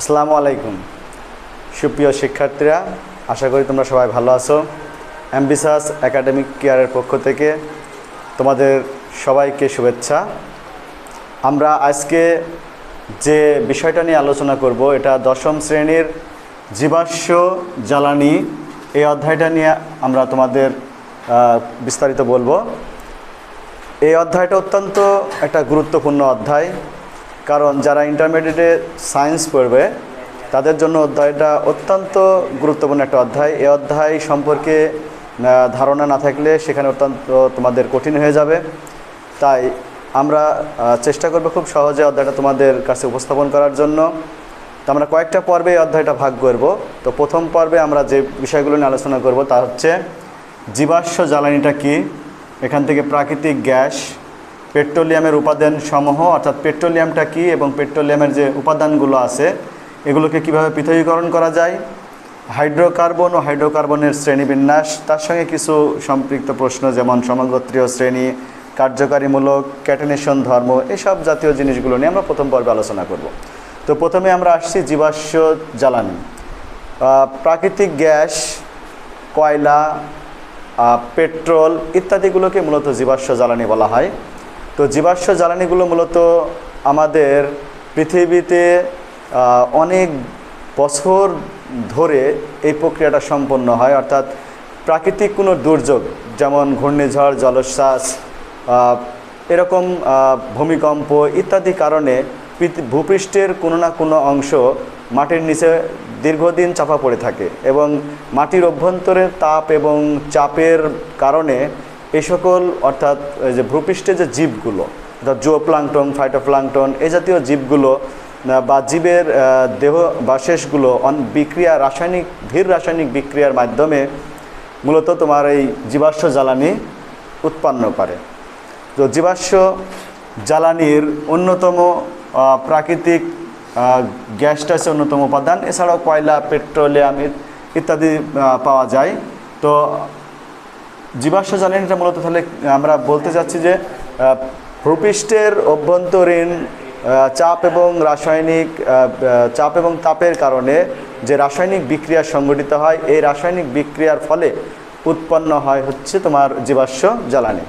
আসসালামু আলাইকুম। সুপ্রিয় শিক্ষার্থীরা, আশা করি তোমরা সবাই ভালো আছো। অ্যাম্বিসাস একাডেমিক কেয়ারের পক্ষ থেকে তোমাদের সবাইকে শুভেচ্ছা। আমরা আজকে যে বিষয়টা নিয়ে আলোচনা করব, এটা দশম শ্রেণির জীবাশ্ম জ্বালানি। এই অধ্যায়টা নিয়ে আমরা তোমাদের বিস্তারিত বলব। এই অধ্যায়টা অত্যন্ত একটা গুরুত্বপূর্ণ অধ্যায়। কারণ যারা ইন্টারমিডিয়েটে সায়েন্স পড়বে, তাদের জন্য অধ্যায়টা অত্যন্ত গুরুত্বপূর্ণ একটা অধ্যায়। এই অধ্যায় সম্পর্কে ধারণা না থাকলে সেখানে অত্যন্ত তোমাদের কঠিন হয়ে যাবে। তাই আমরা চেষ্টা করব খুব সহজে অধ্যায়টা তোমাদের কাছে উপস্থাপন করার জন্য। তো আমরা কয়েকটা পর্বে এই অধ্যায়টা ভাগ করব। তো প্রথম পর্বে আমরা যে বিষয়গুলো নিয়ে আলোচনা করব তা হচ্ছে, জীবাশ্ম জ্বালানিটা কি? এখান থেকে প্রাকৃতিক গ্যাস পেট্রোলিয়ামের উপাদান সমূহ অর্থাৎ পেট্রোলিয়ামটা কি এবং পেট্রোলিয়ামের যে উপাদানগুলো আছে, এগুলোকে কীভাবে পৃথকীকরণ করা যায়? হাইড্রোকার্বন ও হাইড্রোকার্বনের শ্রেণীবিন্যাস, তার সঙ্গে কিছু সম্পৃক্ত প্রশ্ন, যেমন সমগোত্রীয় শ্রেণি, কার্যকারীমূলক, ক্যাটেনেশন ধর্ম, এসব জাতীয় জিনিসগুলো নিয়ে আমরা প্রথম পর্বে আলোচনা করব। তো প্রথমে আমরা আসছি জীবাশ্ম জ্বালানি। প্রাকৃতিক গ্যাস, কয়লা পেট্রোল ইত্যাদিগুলোকে মূলত জীবাশ্ম জ্বালানি বলা হয়। তো জীবাশ্ম জ্বালানিগুলো মূলত আমাদের পৃথিবীতে অনেক বছর ধরে এই প্রক্রিয়াটা সম্পন্ন হয়। অর্থাৎ প্রাকৃতিক কোনো দুর্যোগ, যেমন ঘূর্ণিঝড়, জলোচ্ছ্বাস এরকম ভূমিকম্প ইত্যাদি কারণে ভূপৃষ্ঠের কোনো না কোনো অংশ মাটির নিচে দীর্ঘদিন চাপা পড়ে থাকে এবং মাটির অভ্যন্তরে তাপ এবং চাপের কারণে এই সকল, অর্থাৎ যে ভূপৃষ্ঠে যে জীবগুলো, অর্থাৎ জো প্লাংটন ফাইটোপ্লাংটন, এই জাতীয় জীবগুলো বা জীবের দেহ বা শেষগুলো বিক্রিয়া, রাসায়নিক, ধীর রাসায়নিক বিক্রিয়ার মাধ্যমে মূলত তোমার এই জীবাশ্ম জ্বালানি উৎপন্ন করে। তো জীবাশ্ম জ্বালানির অন্যতম প্রাকৃতিক গ্যাসটা হচ্ছে অন্যতম উপাদান। এছাড়াও কয়লা, পেট্রোলিয়াম ইত্যাদি পাওয়া যায়। তো জীবাশ্ম জ্বালানিটা মূলত তাহলে আমরা বলতে চাচ্ছি যে ভূপৃষ্ঠের অভ্যন্তরীণ চাপ এবং রাসায়নিক চাপ এবং তাপের কারণে যে রাসায়নিক বিক্রিয়া সংঘটিত হয়, এই রাসায়নিক বিক্রিয়ার ফলে উৎপন্ন হয় হচ্ছে তোমার জীবাশ্ম জ্বালানি।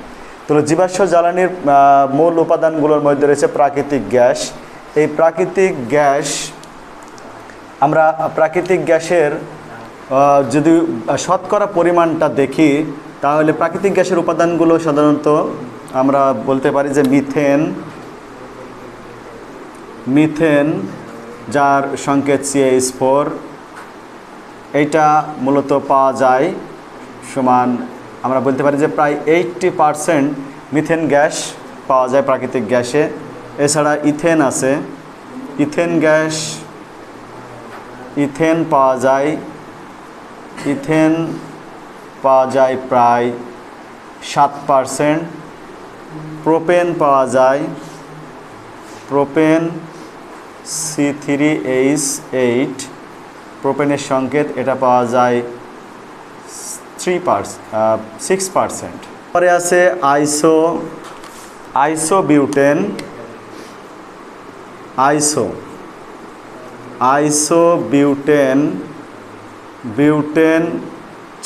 তো জীবাশ্ম জ্বালানির মূল উপাদানগুলোর মধ্যে রয়েছে প্রাকৃতিক গ্যাস। এই প্রাকৃতিক গ্যাস, আমরা প্রাকৃতিক গ্যাসের যদি শতকরা পরিমাণটা দেখি তাহলে প্রাকৃতিক গ্যাসের উপাদানগুলো সাধারণত আমরা বলতে পারি যে মিথেন মিথেন, যার সংকেত সিএইচ ফোর এইটা মূলত পাওয়া যায় সমান, আমরা বলতে পারি যে প্রায় এইটটি পারসেন্ট মিথেন গ্যাস পাওয়া যায় প্রাকৃতিক গ্যাসে। এছাড়া ইথেন আছে। ইথেন গ্যাস, ইথেন পাওয়া যায়। ইথেন পাওয়া যায় প্রায় সাত পারসেন্ট। প্রোপেন পাওয়া যায় propane C three H eight. প্রোপেনের সংকেত এটা পাওয়া যায় থ্রি পার্স সিক্স পার্সেন্ট। পরে আছে আইসো আইসো বিউটেন আইসো আইসো বিউটেন বিউটেন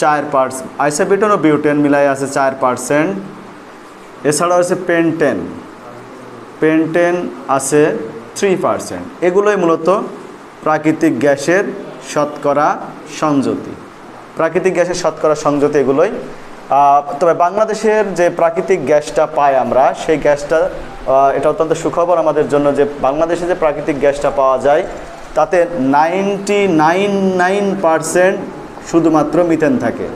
চার পার্সেন্ট আইসো বিউটেন ও বিউটেন মিলাই আছে চার পার্সেন্ট। এছাড়াও আছে পেন্টেন পেন্টেন আছে থ্রি পার্সেন্ট। এগুলোই মূলত প্রাকৃতিক গ্যাসের শতকরা সংযতি। প্রাকৃতিক গ্যাসের শতকরা সংযতি এগুলোই। তবে বাংলাদেশের যে প্রাকৃতিক গ্যাসটা পাই আমরা, সেই গ্যাসটা এটা অত্যন্ত সুখবর আমাদের জন্য যে বাংলাদেশে যে প্রাকৃতিক গ্যাসটা পাওয়া যায়, তাতে নাইনটি নাইন নাইন পারসেন্ট শুধুমাত্র মিথেন থাকে।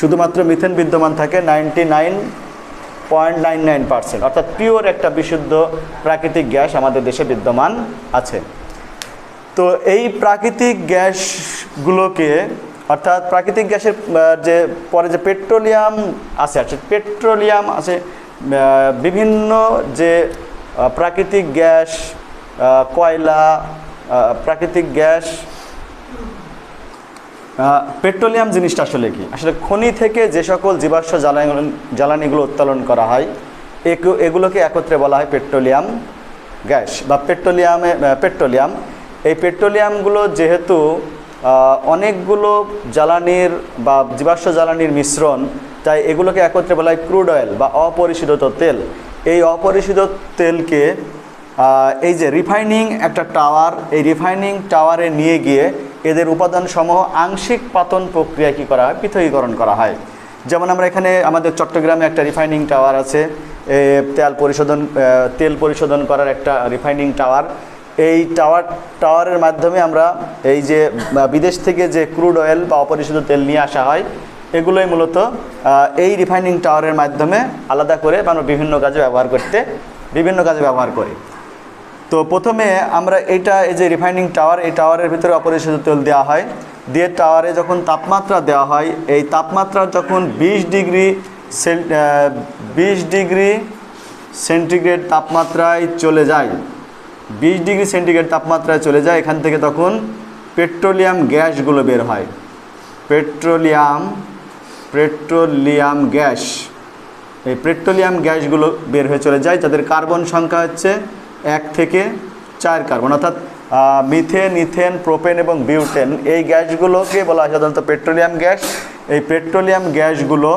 শুধুমাত্র মিথেন বিদ্যমান থাকে ninety nine point nine nine percent. অর্থাৎ পিওর একটা বিশুদ্ধ প্রাকৃতিক গ্যাস আমাদের দেশে বিদ্যমান আছে। তো এই প্রাকৃতিক গ্যাসগুলোকে, অর্থাৎ প্রাকৃতিক গ্যাসের যে, পরে যে পেট্রোলিয়াম আছে আছে পেট্রোলিয়াম আছে বিভিন্ন যে প্রাকৃতিক গ্যাস কয়লা প্রাকৃতিক গ্যাস পেট্রোলিয়াম জিনিসটা আসলে কি? আসলে খনি থেকে যে সকল জীবাশ্ম জ্বালানি জ্বালানিগুলো উত্তোলন করা হয়, এগু- এগুলোকে একত্রে বলা হয় পেট্রোলিয়াম গ্যাস বা পেট্রোলিয়ামে পেট্রোলিয়াম। এই পেট্রোলিয়ামগুলো যেহেতু অনেকগুলো জ্বালানির বা জীবাশ্ম জ্বালানির মিশ্রণ, তাই এগুলোকে একত্রে বলা হয় ক্রুড অয়েল বা অপরিশোধিত তেল। এই অপরিশোধিত তেলকে এই যে রিফাইনিং একটা টাওয়ার এই রিফাইনিং টাওয়ারে নিয়ে গিয়ে এদের উপাদানসমূহ আংশিক পাতন প্রক্রিয়া কী করা হয়? পৃথকীকরণ করা হয়। যেমন আমরা এখানে আমাদের চট্টগ্রামে একটা রিফাইনিং টাওয়ার আছে। তেল পরিশোধন তেল পরিশোধন করার একটা রিফাইনিং টাওয়ার এই টাওয়ার টাওয়ারের মাধ্যমে আমরা এই যে বিদেশ থেকে যে ক্রুড অয়েল বা অপরিশোধিত তেল নিয়ে আসা হয়, এগুলোই মূলত এই রিফাইনিং টাওয়ারের মাধ্যমে আলাদা করে আমরা বিভিন্ন কাজে ব্যবহার করতে, বিভিন্ন কাজে ব্যবহার করি। তো প্রথমে আমরা এটা, এই যে রিফাইনিং টাওয়ার এই টাওয়ারের ভিতরে অপরিশোধিত তেল দেওয়া হয়। দিয়ে টাওয়ারে যখন তাপমাত্রা দেওয়া হয়, এই তাপমাত্রা যখন বিশ ডিগ্রি বিশ ডিগ্রি সেন্টিগ্রেড তাপমাত্রায় চলে যায়, বিশ ডিগ্রি সেন্টিগ্রেড তাপমাত্রায় চলে যায়, এখান থেকে তখন পেট্রোলিয়াম গ্যাসগুলো বের হয়। পেট্রোলিয়াম পেট্রোলিয়াম গ্যাস এই পেট্রোলিয়াম গ্যাসগুলো বের হয়ে চলে যায়, যাদের কার্বন সংখ্যা হচ্ছে এক থেকে চার কার্বন, অর্থাৎ মিথেন, ইথেন, প্রোপেন এবং বিউটেন, এই গ্যাসগুলোকে বলা হয় সাধারণত পেট্রোলিয়াম গ্যাস। এই পেট্রোলিয়াম গ্যাসগুলো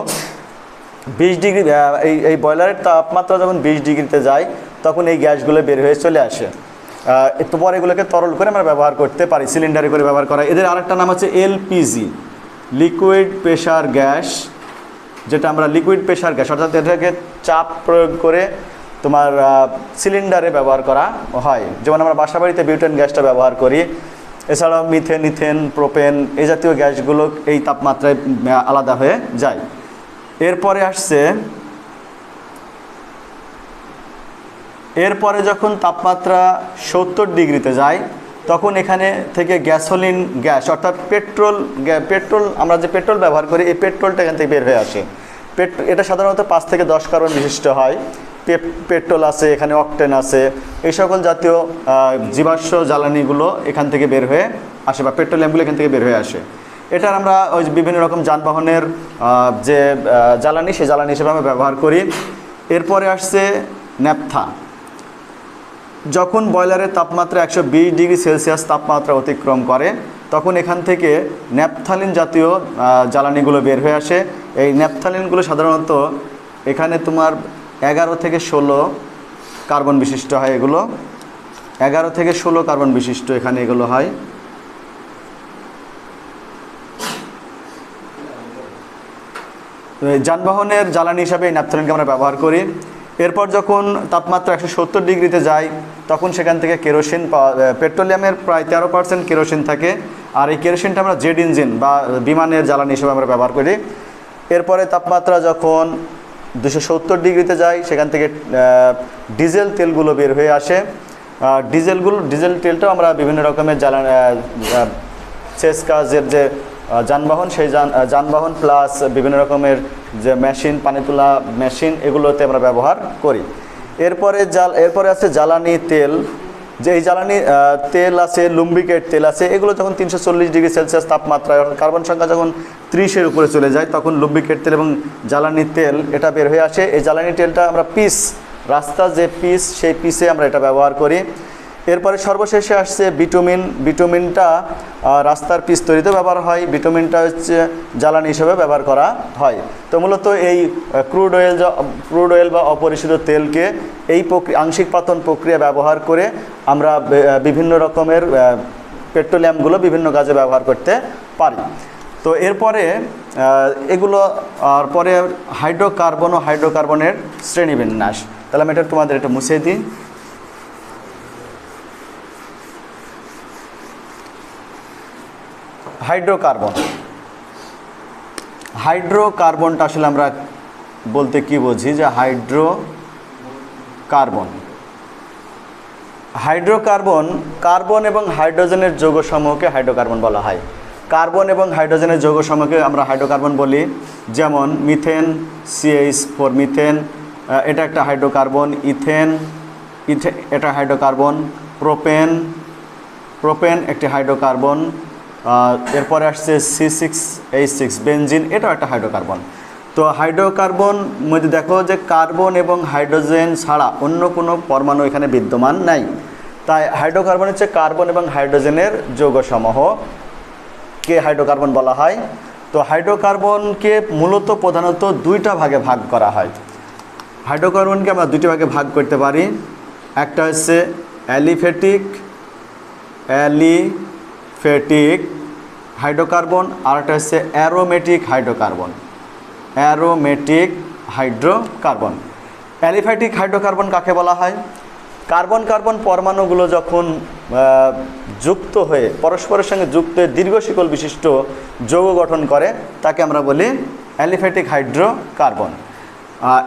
বিশ ডিগ্রি এই এই বয়লারের তাপমাত্রা যখন বিশ ডিগ্রিতে যায়, তখন এই গ্যাসগুলো বের হয়ে চলে আসে। একটু পরে এগুলোকে তরল করে আমরা ব্যবহার করতে পারি, সিলিন্ডারে করে ব্যবহার করা। এদের আরেকটা নাম হচ্ছে এলপিজি, লিকুইড প্রেশার গ্যাস, যেটা আমরা লিকুইড প্রেশার গ্যাস, অর্থাৎ এটাকে চাপ প্রয়োগ করে তোমার সিলিন্ডারে ব্যবহার করা হয়। যেমন আমরা বাসা বাড়িতে বিউটেন গ্যাসটা ব্যবহার করি। এছাড়াও মিথেন ইথেন প্রোপেন এই জাতীয় গ্যাসগুলো এই তাপমাত্রায় আলাদা হয়ে যায়। এরপরে আসছে, এরপরে যখন তাপমাত্রা সত্তর ডিগ্রিতে যায়, তখন এখানে থেকে গ্যাসোলিন গ্যাস অর্থাৎ পেট্রোল পেট্রোল আমরা যে পেট্রোল ব্যবহার করি, এই পেট্রোলটা এখান থেকে বের হয়ে আসে। পেট এটা সাধারণত পাঁচ থেকে দশ কার্বন বিশিষ্ট হয়। পেট্রোল আছে, এখানে অকটেন আছে, এই সকল জাতীয় জীবাশ্ম জ্বালানিগুলো এখান থেকে বের হয়ে আসে বা পেট্রোলিয়ামগুলো এখান থেকে বের হয়ে আসে। এটার আমরা ওই বিভিন্ন রকম যানবাহনের যে জ্বালানি, সেই জ্বালানি হিসেবে আমরা ব্যবহার করি। এরপরে আসছে ন্যাপথা। যখন বয়লারের তাপমাত্রা একশো বিশ ডিগ্রি সেলসিয়াস তাপমাত্রা অতিক্রম করে, তখন এখান থেকে ন্যাপথালিন জাতীয় জ্বালানিগুলো বের হয়ে আসে। এই ন্যাপথালিনগুলো সাধারণত এখানে তোমার এগারো থেকে ষোলো কার্বন বিশিষ্ট হয় এগুলো। এগারো থেকে ষোলো কার্বন বিশিষ্ট এখানে এগুলো হয়। যানবাহনের জ্বালানি হিসাবে এই ন্যাপথলিনকে আমরা ব্যবহার করি। এরপর যখন তাপমাত্রা একশো সত্তর ডিগ্রিতে যায়, তখন সেখান থেকে কেরোসিন পাওয়া পেট্রোলিয়ামের প্রায় তেরো পার্সেন্ট কেরোসিন থাকে। আর এই কেরোসিনটা আমরা জেড ইঞ্জিন বা বিমানের জ্বালানি হিসেবে আমরা ব্যবহার করি। এরপরে তাপমাত্রা যখন দুশো সত্তর ডিগ্রিতে যায় সেখান থেকে ডিজেল তেলগুলো বের হয়ে আসে। ডিজেলগুলো, ডিজেল তেলটাও আমরা বিভিন্ন রকমের জ্বালান শেষ কাজের যে যানবাহন, সেই যান যানবাহন প্লাস বিভিন্ন রকমের যে মেশিন পানি তোলা মেশিন এগুলোতে আমরা ব্যবহার করি। এরপরে জাল, এরপরে আছে জ্বালানি তেল। যে এই জ্বালানি তেল আছে লুম্বিকেট তেল আছে, এগুলো যখন তিনশো চল্লিশ ডিগ্রি সেলসিয়াস তাপমাত্রা কার্বন সংখ্যা যখন ত্রিশের উপরে চলে যায়, তখন লুম্বিকেট তেল এবং জ্বালানি তেল এটা বের হয়ে আসে। এই জ্বালানি তেলটা আমরা পিস রাস্তা যে পিস সেই পিসে আমরা এটা ব্যবহার করি। এরপরে সর্বশেষে আসছে বিটুমিন বিটুমিনটা আহ, রাস্তার পিস তৈরিতে ব্যবহার হয়। বিটুমিনটা হচ্ছে জ্বালানি হিসেবে ব্যবহার করা হয়। তো মূলত এই ক্রুড অয়েল ক্রুড অয়েল বা অপরিশোধিত তেলকে এই আংশিক পাতন প্রক্রিয়া ব্যবহার করে আমরা বিভিন্ন রকমের পেট্রোলিয়ামগুলো বিভিন্ন কাজে ব্যবহার করতে পারি। তো এরপরে এগুলো আর পরে হাইড্রোকার্বন ও হাইড্রোকার্বনের শ্রেণীবিন্যাস। তাহলে আমি এটা তোমাদের এটা মুছে দিই। হাইড্রোকার্বন। হাইড্রোকার্বনটা আসলে আমরা বলতে কি বুঝি? যে হাইড্রো কার্বন হাইড্রোকার্বন, কার্বন এবং হাইড্রোজেনের যৌগ সমূহকে হাইড্রোকার্বন বলা হয়। কার্বন এবং হাইড্রোজেনের যৌগ সমূহকে আমরা হাইড্রোকার্বন বলি। যেমন মিথেন সিএইচ ফোর মিথেন এটা একটা হাইড্রোকার্বন। ইথেন, ইথে, এটা হাইড্রোকার্বন। প্রোপেন প্রোপেন একটি হাইড্রোকার্বন। এরপরে আসছে C six H six benzene এটাও একটা হাইড্রোকার্বন তো হাইড্রোকার্বন মধ্যে দেখো যে কার্বন এবং হাইড্রোজেন ছাড়া অন্য কোনো পরমাণু এখানে বিদ্যমান নাই। তাই হাইড্রোকার্বন হচ্ছে কার্বন এবং হাইড্রোজেনের যৌগসমূহ। কে হাইড্রোকার্বন বলা হয়? তো হাইড্রোকার্বনকে মূলত প্রধানত দুইটা ভাগে ভাগ করা হয়। হাইড্রোকার্বনকে আমরা দুটি ভাগে ভাগ করতে পারি। একটা হচ্ছে অ্যালিফেটিক অ্যালিফেটিক হাইড্রোকার্বন, আর একটা হচ্ছে aromatic hydrocarbon. Aromatic hydrocarbon. Aliphatic hydrocarbon কাকে বলা হয়? কার্বন কার্বন পরমাণুগুলো যখন যুক্ত হয়ে, পরস্পরের সঙ্গে যুক্ত হয়ে দীর্ঘ শিকল বিশিষ্ট যৌগ গঠন করে, তাকে আমরা বলি অ্যালিফ্যাটিক হাইড্রোকার্বন।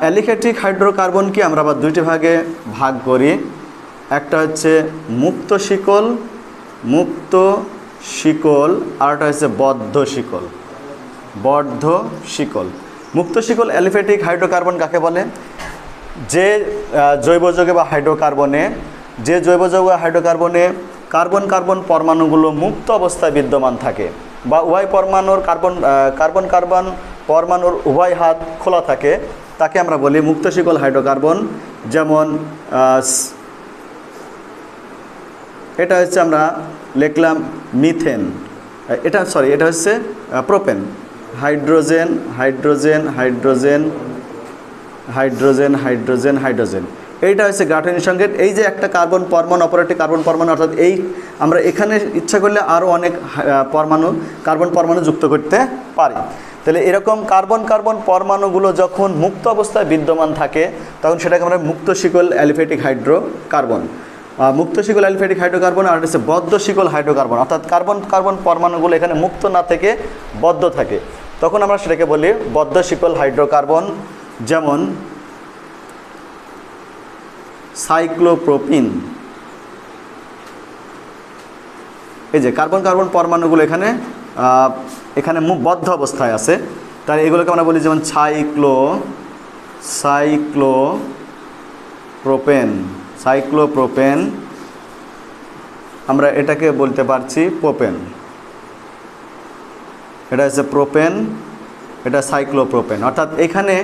অ্যালিফ্যাটিক হাইড্রোকার্বনকে আমরা আবার দুইটি ভাগে ভাগ করি। একটা হচ্ছে মুক্ত শিকল, মুক্ত শিকল আর একটা হচ্ছে বদ্ধ শিকল। বদ্ধ শিকল। মুক্ত শিকল অ্যালিফেটিক হাইড্রোকার্বন কাকে বলে? যে আহ, জৈব যৌগে বা হাইড্রোকার্বনে যে জৈব যৌগ হাইড্রোকার্বনে কার্বন কার্বন পরমাণুগুলো মুক্ত অবস্থায় বিদ্যমান থাকে বা উভয় পরমাণুর কার্বন কার্বন কার্বন পরমাণুর উভয় হাত খোলা থাকে তাকে আমরা বলি মুক্ত শিকল হাইড্রোকার্বন। যেমন এটা হচ্ছে আমরা লিখলাম মিথেন। এটা সরি এটা হচ্ছে propane hydrogen hydrogen hydrogen hydrogen hydrogen hydrogen. এইটা হচ্ছে গাঠনিক সংকেত। এই যে একটা কার্বন পরমাণু অপর কার্বন পরমাণু অর্থাৎ এই আমরা এখানে ইচ্ছা করলে আরও অনেক পরমাণু কার্বন পরমাণু যুক্ত করতে পারি। তাহলে এরকম কার্বন কার্বন পরমাণুগুলো যখন মুক্ত অবস্থায় বিদ্যমান থাকে তখন সেটাকে আমরা মুক্ত শিকল অ্যালিফেটিক হাইড্রো কার্বন আহ, মুক্ত শিকল অ্যালিফেটিক হাইড্রোকার্বন আর হচ্ছে বদ্ধ শিকল হাইড্রোকার্বন। অর্থাৎ কার্বন কার্বন পরমাণুগুলো এখানে মুক্ত না থেকে বদ্ধ থাকে। তখন আমরা সেটাকে বলি বদ্ধ শিকল হাইড্রোকার্বন, যেমন সাইক্লোপ্রোপিন। এই যে কার্বন কার্বন পরমাণুগুলো এখানে এখানে বদ্ধ অবস্থায় আছে। তাই এগুলোকে আমরা বলি যেমন সাইক্লো সাইক্লো প্রোপেন সাইক্লোপ্রোপেন, আমরা এটাকে বলতে পারছি প্রোপেন। এটা হচ্ছে প্রোপেন, এটা সাইক্লোপ্রোপেন। অর্থাৎ এখানে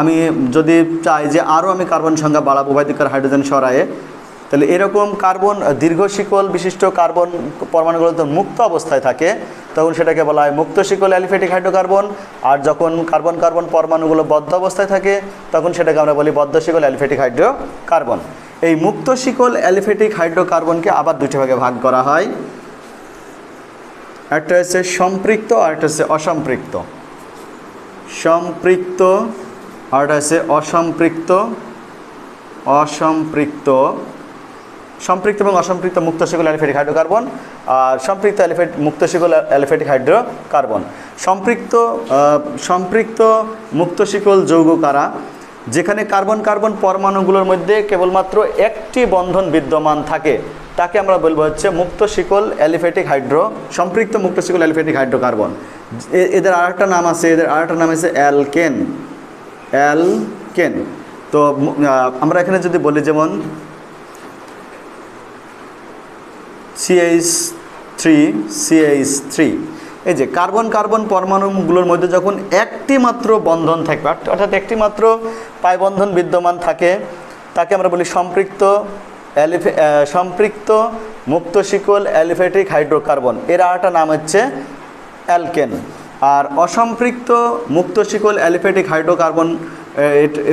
আমি যদি চাই যে আরও আমি কার্বন সংখ্যা বাড়াবো বাইদিকার হাইড্রোজেন সরায়ে তাহলে এরকম কার্বন, দীর্ঘ শিকল বিশিষ্ট কার্বন পরমাণুগুলো যখন মুক্ত অবস্থায় থাকে, তখন সেটাকে বলা হয় মুক্ত শিকল অ্যালিফেটিক হাইড্রোকার্বন। আর যখন কার্বন কার্বন পরমাণুগুলো বদ্ধ অবস্থায় থাকে, তখন সেটাকে আমরা বলি বদ্ধ শিকল অ্যালিফেটিক হাইড্রোকার্বন। এই মুক্ত শিকল অ্যালিফেটিক হাইড্রোকার্বনকে আবার দুটি ভাগে ভাগ করা হয়। একটা হচ্ছে সম্পৃক্ত, আর একটা হচ্ছে অসম্পৃক্ত। সম্পৃক্ত, আর একটা হচ্ছে অসম্পৃক্ত। অসম্পৃক্ত। সম্পৃক্ত এবং অসম্পৃক্ত মুক্ত শিকল অ্যালিফেটিক হাইড্রোকার্বন আর সম্পৃক্ত অ্যালিফেট মুক্ত শিকল অ্যালিফেটিক হাইড্রোকার্বন। সম্পৃক্ত সম্পৃক্ত মুক্ত শিকল যৌগ কারা? যেখানে কার্বন কার্বন পরমাণুগুলোর মধ্যে কেবলমাত্র একটি বন্ধন বিদ্যমান থাকে, তাকে আমরা বলব হচ্ছে মুক্ত শিকল অ্যালিফেটিক হাইড্রো, সম্পৃক্ত মুক্ত শিকল অ্যালিফেটিক হাইড্রোকার্বন। এদের আরেকটা নাম আছে, এদের আরেকটা নাম আছে অ্যালকেন। অ্যালকেন। তো আমরা এখানে যদি বলি যেমন সিএইচ থ্রি সিএইচ থ্রি এই যে কার্বন কার্বন পরমাণুগুলোর মধ্যে যখন একটি মাত্র বন্ধন থাকবে অর্থাৎ একটি মাত্র পাই বন্ধন বিদ্যমান থাকে, তাকে আমরা বলি সম্পৃক্ত অ্যালিফে সম্পৃক্ত মুক্ত শিকল অ্যালিফেটিক হাইড্রোকার্বন। এর আরেকটা নাম হচ্ছে অ্যালকেন। আর অসম্পৃক্ত মুক্ত শিকল অ্যালিফেটিক হাইড্রোকার্বন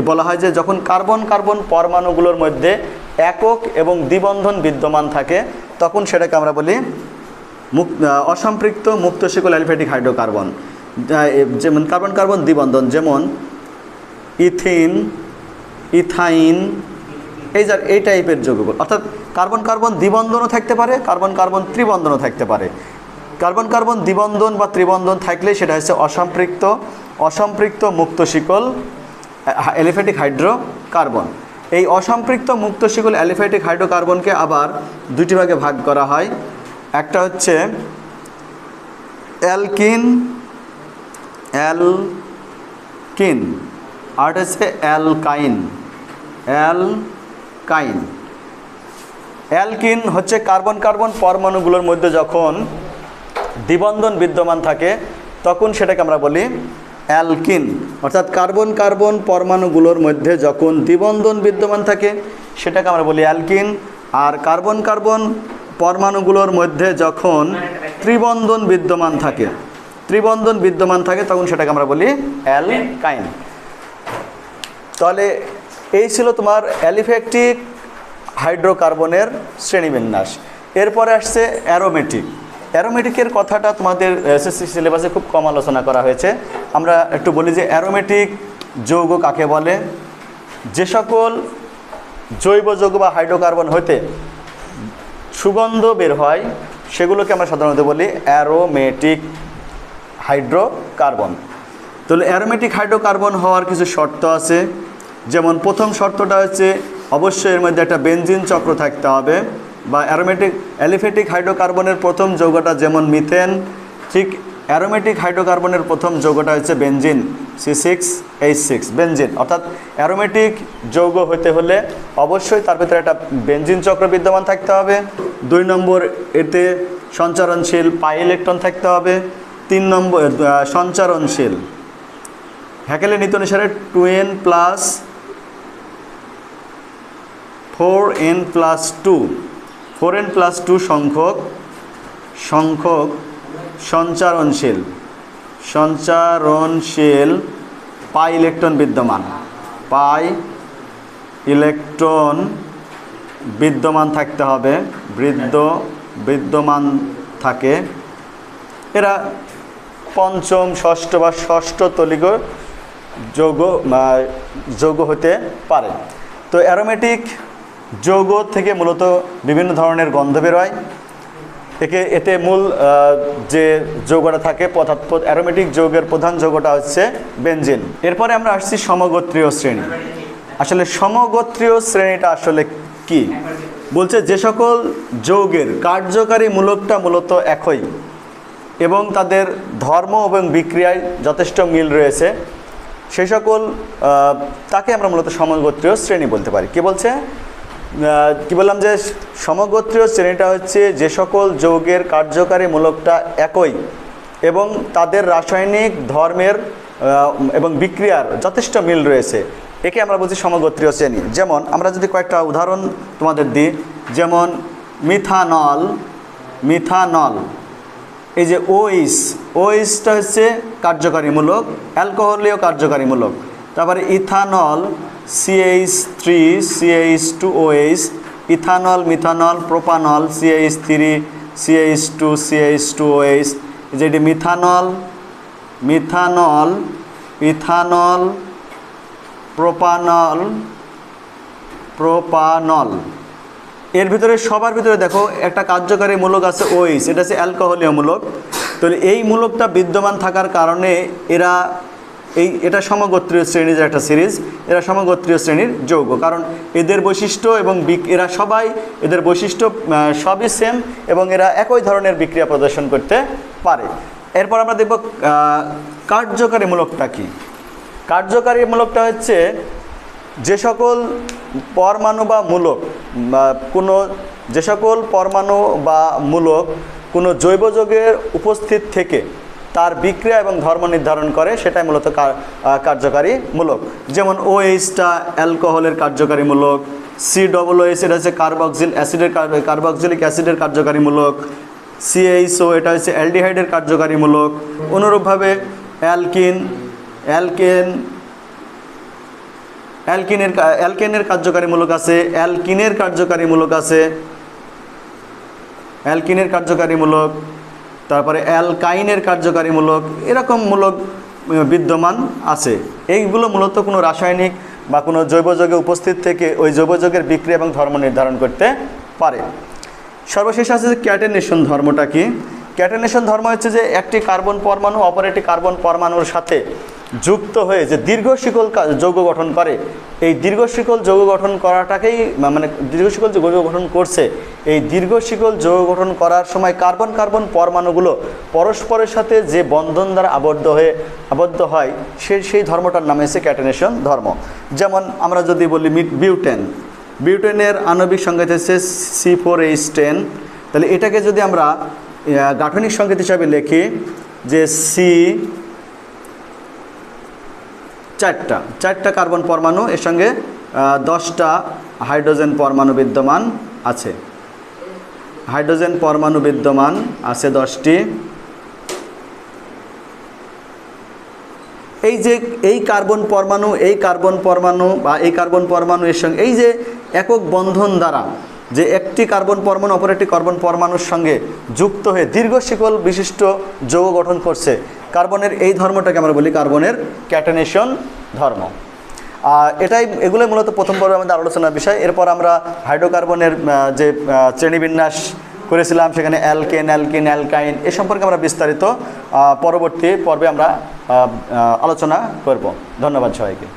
বলা হয় যে যখন কার্বন কার্বন পরমাণুগুলোর মধ্যে একক এবং দ্বিবন্ধন বিদ্যমান থাকে তখন সেটাকে আমরা বলি মুক অসম্পৃক্ত মুক্ত শিকল অ্যালিফেটিক হাইড্রোকার্বন। যেমন কার্বন কার্বন দ্বিবন্ধন, যেমন ইথিন, ইথাইন, এই যা এই টাইপের যৌগগুলো। অর্থাৎ কার্বন কার্বন দ্বিবন্ধনও থাকতে পারে, কার্বন কার্বন ত্রিবন্ধনও থাকতে পারে। কার্বন কার্বন দ্বিবন্ধন বা ত্রিবন্ধন থাকলে সেটা হচ্ছে অসম্পৃক্ত অসম্পৃক্ত মুক্ত শিকল এলিফেটিক হাইড্রো কার্বন এই অসম্পৃক্ত মুক্ত শিকল অ্যালিফেটিক হাইড্রোকার্বনকে আবার দুটি ভাগে ভাগ করা হয়। একটা হচ্ছে অ্যালকিন অ্যালকিন। আর হচ্ছে অ্যালকাইন অ্যালকাইন। অ্যালকিন হচ্ছে কার্বন কার্বন পরমাণুগুলোর মধ্যে যখন দ্বিবন্ধন বিদ্যমান থাকে, তখন সেটাকে আমরা বলি অ্যালকিন, অর্থাৎ কার্বন কার্বন পরমাণুগুলোর মধ্যে যখন দ্বিবন্ধন বিদ্যমান থাকে, সেটাকে আমরা বলি অ্যালকিন, আর কার্বন কার্বন পরমাণুগুলোর মধ্যে যখন ত্রিবন্ধন বিদ্যমান থাকে, ত্রিবন্ধন বিদ্যমান থাকে, তখন সেটাকে আমরা বলি অ্যালকাইন। তাহলে এই ছিল তোমার অ্যালিফেক্টিক হাইড্রোকার্বনের শ্রেণীবিন্যাস। এরপরে আসছে অ্যারোমেটিক। অ্যারোমেটিকের কথাটা তোমাদের এসএসসি সিলেবাসে খুব কম আলোচনা করা হয়েছে। আমরা একটু বলি যে অ্যারোমেটিক যৌগ কাকে বলে? যে সকল জৈব যৌগ বা হাইড্রোকার্বন হতে সুগন্ধ বের হয়, সেগুলোকে আমরা সাধারণত বলি অ্যারোমেটিক হাইড্রোকার্বন। তাহলে অ্যারোমেটিক হাইড্রোকার্বন হওয়ার কিছু শর্ত আছে। যেমন প্রথম শর্তটা হচ্ছে, অবশ্যই এর মধ্যে একটা বেঞ্জিন চক্র থাকতে হবে। বা অ্যারোমেটিক, অ্যালিফেটিক হাইড্রোকার্বনের প্রথম যৌগটা যেমন মিথেন, ঠিক অ্যারোমেটিক হাইড্রোকার্বনের প্রথম যৌগটা হচ্ছে benzene C six H six benzene অর্থাৎ অ্যারোমেটিক যৌগ হতে হলে অবশ্যই তার ভিতরে একটা বেঞ্জিন চক্র বিদ্যমান থাকতে হবে। দুই নম্বর এতে সঞ্চারণশীল পাই ইলেকট্রন থাকতে হবে। তিন নম্বর সঞ্চারণশীল। হ্যাকেলের নীতি অনুসারে two N plus four N plus two. Four N plus two সংখ্যক সংখ্যক সঞ্চারণশীল সঞ্চারণশীল পাই ইলেকট্রন বিদ্যমান। পাই ইলেকট্রন বিদ্যমান থাকতে হবে, বৃদ্ধ বিদ্যমান থাকে। এরা পঞ্চম, ষষ্ঠ বা ষষ্ঠ তলিগ যৌগ যৌগ হতে পারে। তো অ্যারোমেটিক যৌগ থেকে মূলত বিভিন্ন ধরনের গন্ধ বেরোয়। একে, এতে মূল যে যৌগটা থাকে অর্থাৎ অ্যারোমেটিক যৌগের প্রধান যৌগটা হচ্ছে বেনজিন। এরপরে আমরা আসছি সমগোত্রীয় শ্রেণি। আসলে সমগোত্রীয় শ্রেণীটা আসলে কি? বলছে যে সকল যৌগের কার্যকারী মূলকটা মূলত একই এবং তাদের ধর্ম এবং বিক্রিয়ায় যথেষ্ট মিল রয়েছে। সেই সকল তাকে আমরা মূলত সমগোত্রীয় শ্রেণি বলতে পারি। কে বলছে? কি বললাম যে সমগোত্রীয় শ্রেণীটা হচ্ছে যে সকল যৌগের কার্যকারী মূলকটা একই এবং তাদের রাসায়নিক ধর্মের এবং বিক্রিয়ার যথেষ্ট মিল রয়েছে। একে আমরা বলছি সমগোত্রীয় শ্রেণি। যেমন আমরা যদি কয়েকটা উদাহরণ তোমাদের দিই, যেমন মিথানল মিথানল, এই যে ওইস, ওইসটা হচ্ছে কার্যকারীমূলক অ্যালকোহলীয় কার্যকারীমূলক তারপরে ethanol CH three CH two OH ethanol methanol propanol CH three CH two CH two OH যেটি methanol methanol ethanol propanol propanol এর ভিতরে, সবার ভিতরে দেখো, একটা কার্যকারী মূলক আছে ওইস এটা হচ্ছে অ্যালকোহলীয় মূলক। তো এই মূলকটা বিদ্যমান থাকার কারণে এরা এই এটা সমগোত্রীয় শ্রেণির একটা সিরিজ এরা সমগোত্রীয় শ্রেণির যৌগ। কারণ এদের বৈশিষ্ট্য এবং এরা সবাই এদের বৈশিষ্ট্য সবই সেম এবং এরা একই ধরনের বিক্রিয়া প্রদর্শন করতে পারে। এরপর আমরা দেখব আহ, কার্যকারী মূলকটা কী? কার্যকারী মূলকটা হচ্ছে যে সকল পরমাণু বা মূলক বা কোনো যে সকল পরমাণু বা মূলক কোনো জৈব যৌগের উপস্থিত থেকে তার বিক্রিয়া এবং ধর্ম নির্ধারণ করে, সেটাই মূলত কার- কার্যকারী মূলক যেমন ও এইচটা অ্যালকোহলের কার্যকারী মূলক সি ডবল এইচ এটা হচ্ছে কার্বক্সিল অ্যাসিডের কার্বক্সিলিক অ্যাসিডের কার্যকারী মূলক সিএইচও এটা হচ্ছে অ্যালডিহাইডের কার্যকারী মূলক অনুরূপভাবে অ্যালকিন, অ্যালকেন, অ্যালকিনের অ্যালকেনের কার্যকারীমূলক আছে, অ্যালকিনের কার্যকারীমূলক আছে, অ্যালকিনের কার্যকারীমূলক। তারপরে অ্যালকাইনের কার্যকারীমূলক এরকম মূলক বিদ্যমান আছে। এইগুলো মূলত কোনো রাসায়নিক বা কোনো জৈবযোগে উপস্থিত থেকে ওই জৈব বিক্রি বিক্রিয়া এবং ধর্ম নির্ধারণ করতে পারে। সর্বশেষ আছে যে ক্যাটেনেশন ধর্মটা কি? ক্যাটেনেশন ধর্ম হচ্ছে যে একটি কার্বন পরমাণু অপর একটি কার্বন পরমাণুর সাথে যুক্ত হয়ে যে দীর্ঘ শিকল যৌগ গঠন করে, এই দীর্ঘ শিকল যৌগ গঠন করাটাকেই মানে দীর্ঘ শিকল যৌগ গঠন করছে। এই দীর্ঘ শিকল যৌগ গঠন করার সময় কার্বন কার্বন পরমাণুগুলো পরস্পরের সাথে যে বন্ধন দ্বারা আবদ্ধ হয়ে, আবদ্ধ হয় সেই সেই ধর্মটার নাম হচ্ছে ক্যাটেনেশন ধর্ম। যেমন আমরা যদি বলি বিউটেন। বিউটেনের আণবিক সংকেত হচ্ছে সি ফোর এইচ টেন। তাহলে এটাকে যদি আমরা গাঠনিক সংকেত হিসাবে লিখি যে সি চারটা চারটা কার্বন পরমাণু, এর সঙ্গে দশটা হাইড্রোজেন পরমাণু বিদ্যমান আছে। হাইড্রোজেন পরমাণু বিদ্যমান আছে দশটি। এই যে, এই কার্বন পরমাণু, এই কার্বন পরমাণু বা এই কার্বন পরমাণু, এর সঙ্গে, এই যে একক বন্ধন দ্বারা যে একটি কার্বন পরমাণু অপর একটি কার্বন পরমাণুর সঙ্গে যুক্ত হয়ে দীর্ঘ শিকল বিশিষ্ট যৌগ গঠন করছে কার্বনের এই ধর্মটাকে আমরা বলি কার্বনের ক্যাটানেশন ধর্ম। এটাই, এগুলোই মূলত প্রথম পর্বে আমাদের আলোচনার বিষয়। এরপর আমরা হাইড্রোকার্বনের যে শ্রেণীবিন্যাস করেছিলাম, সেখানে অ্যালকেন, অ্যালকিন, অ্যালকাইন, এ সম্পর্কে আমরা বিস্তারিত পরবর্তী পর্বে আমরা আলোচনা করব। ধন্যবাদ সবাইকে।